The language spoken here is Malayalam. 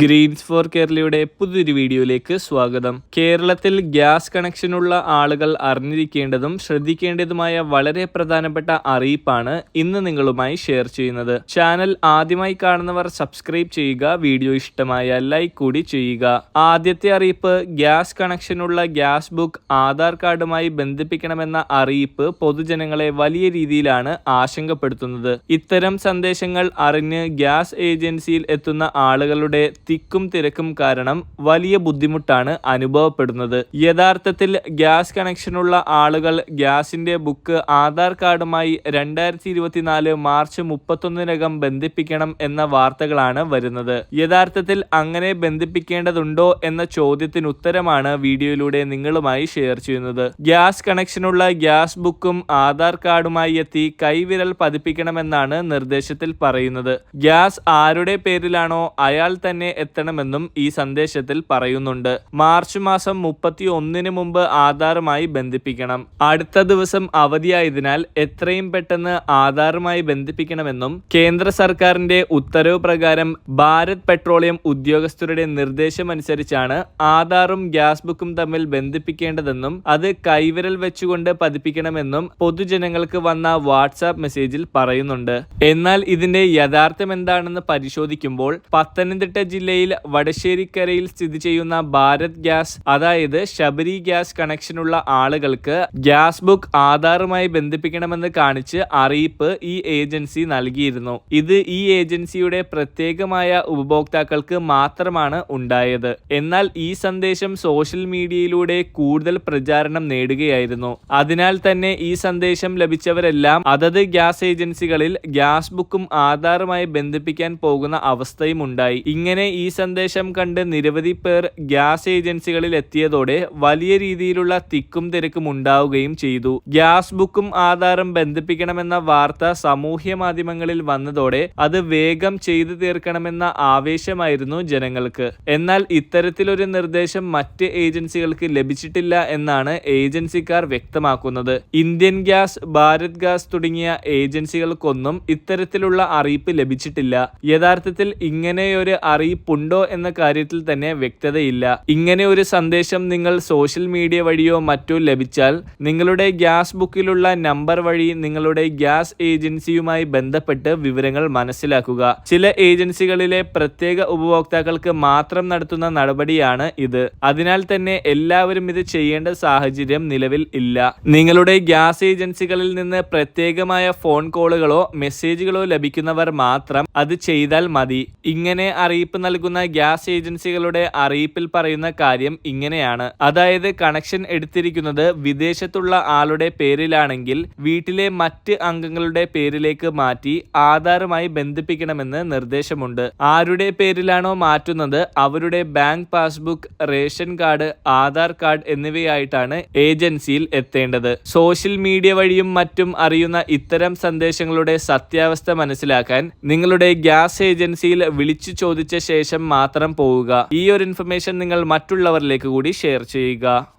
ഗ്രീൻസ് ഫോർ കേരളയുടെ പുതിയൊരു വീഡിയോയിലേക്ക് സ്വാഗതം. കേരളത്തിൽ ഗ്യാസ് കണക്ഷനുള്ള ആളുകൾ അറിഞ്ഞിരിക്കേണ്ടതും ശ്രദ്ധിക്കേണ്ടതുമായ വളരെ പ്രധാനപ്പെട്ട അറിയിപ്പാണ് ഇന്ന് നിങ്ങളുമായി ഷെയർ ചെയ്യുന്നത്. ചാനൽ ആദ്യമായി കാണുന്നവർ സബ്സ്ക്രൈബ് ചെയ്യുക വീഡിയോ ഇഷ്ടമായ ലൈക്ക് കൂടി ചെയ്യുക. ആദ്യത്തെ അറിയിപ്പ് ഗ്യാസ് കണക്ഷനുള്ള ഗ്യാസ് ബുക്ക് ആധാർ കാർഡുമായി ബന്ധിപ്പിക്കണമെന്ന അറിയിപ്പ് പൊതുജനങ്ങളെ വലിയ രീതിയിലാണ് ആശങ്കപ്പെടുത്തുന്നത്. ഇത്തരം സന്ദേശങ്ങൾ അറിഞ്ഞ് ഗ്യാസ് ഏജൻസിയിൽ എത്തുന്ന ആളുകളുടെ തിക്കും തിരക്കും കാരണം വലിയ ബുദ്ധിമുട്ടാണ് അനുഭവപ്പെടുന്നത്. യഥാർത്ഥത്തിൽ ഗ്യാസ് കണക്ഷനുള്ള ആളുകൾ ഗ്യാസിന്റെ ബുക്ക് ആധാർ കാർഡുമായി രണ്ടായിരത്തി ഇരുപത്തിനാല് മാർച്ച് മുപ്പത്തൊന്നിനകം ബന്ധിപ്പിക്കണം എന്ന വാർത്തകളാണ് വരുന്നത്. യഥാർത്ഥത്തിൽ അങ്ങനെ ബന്ധിപ്പിക്കേണ്ടതുണ്ടോ എന്ന ചോദ്യത്തിന് ഉത്തരമാണ് വീഡിയോയിലൂടെ നിങ്ങളുമായി ഷെയർ ചെയ്യുന്നത്. ഗ്യാസ് കണക്ഷനുള്ള ഗ്യാസ് ബുക്കും ആധാർ കാർഡുമായി എത്തി കൈവിരൽ പതിപ്പിക്കണമെന്നാണ് നിർദ്ദേശത്തിൽ പറയുന്നത്. ഗ്യാസ് ആരുടെ പേരിലാണോ അയാൾ തന്നെ എത്തണമെന്നും ഈ സന്ദേശത്തിൽ പറയുന്നുണ്ട്. മാർച്ച് മാസം മുപ്പത്തി ഒന്നിന് മുമ്പ് ആധാറുമായി ബന്ധിപ്പിക്കണം. അടുത്ത ദിവസം അവധിയായതിനാൽ എത്രയും പെട്ടെന്ന് ആധാറുമായി ബന്ധിപ്പിക്കണമെന്നും കേന്ദ്ര സർക്കാരിന്റെ ഉത്തരവ് പ്രകാരം ഭാരത് പെട്രോളിയം ഉദ്യോഗസ്ഥരുടെ നിർദ്ദേശമനുസരിച്ചാണ് ആധാറും ഗ്യാസ് ബുക്കും തമ്മിൽ ബന്ധിപ്പിക്കേണ്ടതെന്നും അത് കൈവിരൽ വെച്ചുകൊണ്ട് പതിപ്പിക്കണമെന്നും പൊതുജനങ്ങൾക്ക് വന്ന വാട്സാപ്പ് മെസ്സേജിൽ പറയുന്നുണ്ട്. എന്നാൽ ഇതിന്റെ യഥാർത്ഥം എന്താണെന്ന് പരിശോധിക്കുമ്പോൾ പത്തനംതിട്ട ജില്ലയിൽ വടശ്ശേരിക്കരയിൽ സ്ഥിതി ചെയ്യുന്ന ഭാരത് ഗ്യാസ് അതായത് ശബരി ഗ്യാസ് കണക്ഷനുള്ള ആളുകൾക്ക് ഗ്യാസ് ബുക്ക് ആധാറുമായി ബന്ധിപ്പിക്കണമെന്ന് കാണിച്ച് അറിയിപ്പ് ഈ ഏജൻസി നൽകിയിരുന്നു. ഇത് ഈ ഏജൻസിയുടെ പ്രത്യേകമായ ഉപഭോക്താക്കൾക്ക് മാത്രമാണ് ഉണ്ടായത്. എന്നാൽ ഈ സന്ദേശം സോഷ്യൽ മീഡിയയിലൂടെ കൂടുതൽ പ്രചാരണം നേടുകയായിരുന്നു. അതിനാൽ തന്നെ ഈ സന്ദേശം ലഭിച്ചവരെല്ലാം അതത് ഗ്യാസ് ഏജൻസികളിൽ ഗ്യാസ് ബുക്കും ആധാറുമായി ബന്ധിപ്പിക്കാൻ പോകുന്ന അവസ്ഥയും ഉണ്ടായി. ഇങ്ങനെ ഈ സന്ദേശം കണ്ട് നിരവധി പേർ ഗ്യാസ് ഏജൻസികളിൽ എത്തിയതോടെ വലിയ രീതിയിലുള്ള തിക്കും തിരക്കും ഉണ്ടാവുകയും ചെയ്തു. ഗ്യാസ് ബുക്കും ആധാറും ബന്ധിപ്പിക്കണമെന്ന വാർത്ത സാമൂഹ്യ മാധ്യമങ്ങളിൽ വന്നതോടെ അത് വേഗം ചെയ്തു തീർക്കണമെന്ന ആവേശമായിരുന്നു ജനങ്ങൾക്ക്. എന്നാൽ ഇത്തരത്തിലൊരു നിർദ്ദേശം മറ്റ് ഏജൻസികൾക്ക് ലഭിച്ചിട്ടില്ല എന്നാണ് ഏജൻസിക്കാർ വ്യക്തമാക്കുന്നത്. ഇന്ത്യൻ ഗ്യാസ് ഭാരത് ഗ്യാസ് തുടങ്ങിയ ഏജൻസികൾക്കൊന്നും ഇത്തരത്തിലുള്ള അറിയിപ്പ് ലഭിച്ചിട്ടില്ല. യഥാർത്ഥത്തിൽ ഇങ്ങനെയൊരു അറിയിപ്പുണ്ടോ എന്ന കാര്യത്തിൽ തന്നെ വ്യക്തതയില്ല. ഇങ്ങനെ ഒരു സന്ദേശം നിങ്ങൾ സോഷ്യൽ മീഡിയ വഴിയോ മറ്റോ ലഭിച്ചാൽ നിങ്ങളുടെ ഗ്യാസ് ബുക്കിലുള്ള നമ്പർ വഴി നിങ്ങളുടെ ഗ്യാസ് ഏജൻസിയുമായി ബന്ധപ്പെട്ട് വിവരങ്ങൾ മനസ്സിലാക്കുക. ചില ഏജൻസികളിലെ പ്രത്യേക ഉപഭോക്താക്കൾക്ക് മാത്രം നടത്തുന്ന നടപടിയാണ് ഇത്. അതിനാൽ തന്നെ എല്ലാവരും ഇത് ചെയ്യേണ്ട സാഹചര്യം നിലവിൽ ഇല്ല. നിങ്ങളുടെ ഗ്യാസ് ഏജൻസികളിൽ നിന്ന് പ്രത്യേകമായ ഫോൺ കോളുകളോ മെസ്സേജുകളോ ലഭിക്കുന്നവർ മാത്രം അത് ചെയ്താൽ മതി. ഇങ്ങനെ അറിയിപ്പ് നൽകുന്ന ഗ്യാസ് ഏജൻസികളുടെ അറിയിപ്പിൽ പറയുന്ന കാര്യം ഇങ്ങനെയാണ്. അതായത് കണക്ഷൻ എടുത്തിരിക്കുന്നത് വിദേശത്തുള്ള ആളുടെ പേരിലാണെങ്കിൽ വീട്ടിലെ മറ്റ് അംഗങ്ങളുടെ പേരിലേക്ക് മാറ്റി ആധാറുമായി ബന്ധിപ്പിക്കണമെന്ന് നിർദ്ദേശമുണ്ട്. ആരുടെ പേരിലാണോ മാറ്റുന്നത് അവരുടെ bank passbook ration card Aadhaar card എന്നിവയായിട്ടാണ് ഏജൻസിയിൽ എത്തേണ്ടത്. സോഷ്യൽ മീഡിയ വഴിയും മറ്റും അറിയുന്ന ഇത്തരം സന്ദേശങ്ങളുടെ സത്യാവസ്ഥ മനസ്സിലാക്കാൻ നിങ്ങളുടെ ഗ്യാസ് ഏജൻസിയിൽ വിളിച്ചു ചോദിച്ച ശേഷം മാത്രം പോവുക. ഈ ഒരു ഇൻഫർമേഷൻ നിങ്ങൾ മറ്റുള്ളവരിലേക്ക് കൂടി ഷെയർ ചെയ്യുക.